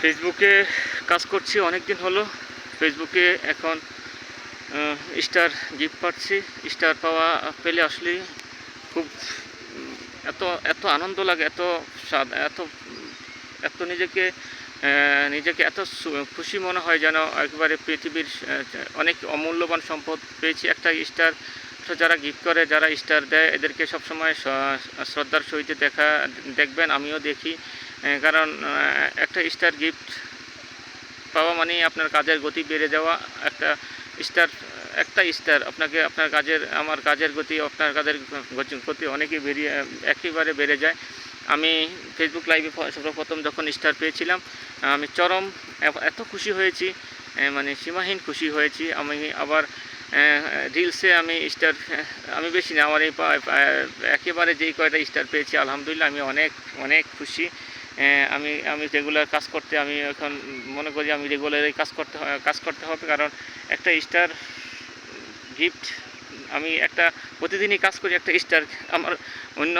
ফেসবুকে কাজ করছি অনেক দিন হলো। ফেসবুকে এখন স্টার গিফট পাচ্ছি। স্টার পাওয়া পেলে আসলে খুব এত এত আনন্দ লাগে, এত স্বাদ, এত এত নিজেকে নিজেকে এত খুশি মনে হয় যেন একেবারে পৃথিবীর অনেক অমূল্যবান সম্পদ পেয়েছি একটা স্টার যারা গিফট করে, যারা স্টার দেয়, এদেরকে সবসময় শ্রদ্ধার সহিত দেখা, দেখবেন, আমিও দেখি। কারণ একটা স্টার গিফট পাওয়া মানেই আপনার কাজের গতি বেড়ে যাওয়া। একটা স্টার একটা স্টার আপনাকে আপনার কাজের, আমার কাজের গতি, আপনার কাজের গতি অনেকই বেরিয়ে, একেবারে বেড়ে যায়। আমি ফেসবুক লাইভে সর্বপ্রথম যখন স্টার পেয়েছিলাম, আমি চরম, এত খুশি হয়েছি মানে সীমাহীন খুশি হয়েছি। আমি আবার রিলসে আমি স্টার আমি বেশি না, আমার এই একেবারে যেই কয়টা স্টার পেয়েছি, আলহামদুলিল্লাহ আমি অনেক অনেক খুশি। আমি আমি রেগুলার কাজ করতে, আমি এখন মনে করি আমি রেগুলারই কাজ করতে কাজ করতে হবে, কারণ একটা স্টার গিফট আমি একটা প্রতিদিনই কাজ করি, একটা স্টার আমার অন্য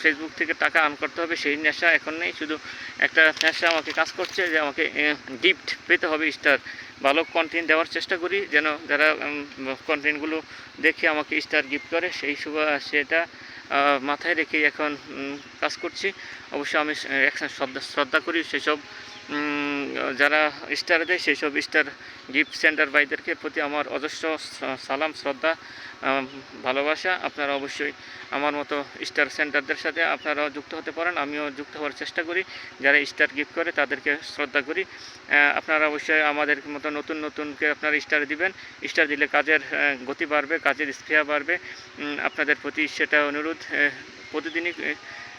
ফেসবুক থেকে টাকা আর্ন করতে হবে, সেই নেশা এখন নেই, শুধু একটা নেশা আমাকে কাজ করছে যে আমাকে গিফট পেতে হবে স্টার ভালো কন্টেন্ট দেওয়ার চেষ্টা করি, যেন যারা কন্টেন্টগুলো দেখে আমাকে স্টার গিফট করে, সেই শুভ, সেটা মাথায় রেখে এখন কাজ করছি। অবশ্য আমি এক শ্রদ্ধা করি, সেসব যারা স্টার দেয় সেই সব স্টার গিফট সেন্টার ভাইদেরকে প্রতি আমার অজস্র সালাম, শ্রদ্ধা ভালোবাসা। আপনারা অবশ্যই আমার মতো স্টার সেন্টারদের সাথে আপনারাও যুক্ত হতে পারেন। আমিও যুক্ত হওয়ার চেষ্টা করি। যারা স্টার গিফট করে তাদেরকে শ্রদ্ধা করি। আপনারা অবশ্যই আমাদের মতো নতুন নতুনকে আপনারা স্টার দিবেন। স্টার দিলে কাজের গতি বাড়বে, কাজের স্পৃহা বাড়বে। আপনাদের প্রতি সেটা অনুরোধ প্রতিদিনই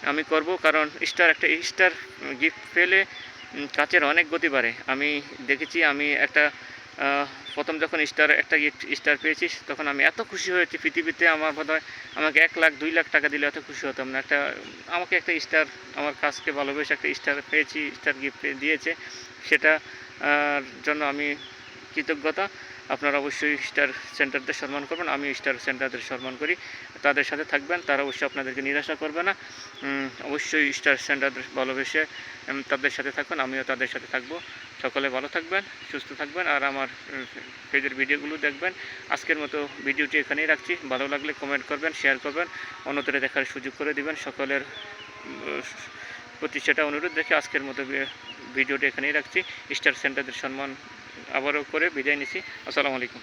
আমি করব। কারণ স্টার একটা স্টার গিফট পেলে কাজের অনেক গতি বাড়ে। আমি দেখেছি, আমি একটা প্রথম যখন স্টার একটা গিফট স্টার পেয়েছিস তখন আমি এত খুশি হয়েছি। পৃথিবীতে আমার বোধ আমাকে এক লাখ, দুই লাখ টাকা দিলে এত খুশি হতাম না। একটা, আমাকে একটা স্টার আমার কাজকে ভালোবেসে একটা স্টার পেয়েছি স্টার গিফট দিয়েছে। সেটা জন্য আমি কৃতজ্ঞতা। আপনারা অবশ্যই স্টার সেন্টারদের সম্মান করবেন আমি স্টার সেন্টারদের সম্মান করি। তাদের সাথে থাকবেন, তারা অবশ্যই আপনাদেরকে নিরাশা করবে না। অবশ্যই স্টার সেন্টারদের ভালোবেসে তাদের সাথে থাকবেন আমিও তাদের সাথে থাকব। সকলে ভালো থাকবেন, সুস্থ থাকবেন, আর আমার পেজের ভিডিওগুলো দেখবেন। আজকের মতো ভিডিওটি এখানেই রাখছি। ভালো লাগলে কমেন্ট করবেন শেয়ার করবেন অন্যদের দেখার সুযোগ করে দিবেন। সকলের প্রতি সেটা অনুরোধ রেখে আজকের মতো ভিডিওটি এখানেই রাখছি। স্টার সেন্টারদের সম্মান আবারও করে বিদায় নিছি আসসালামু আলাইকুম।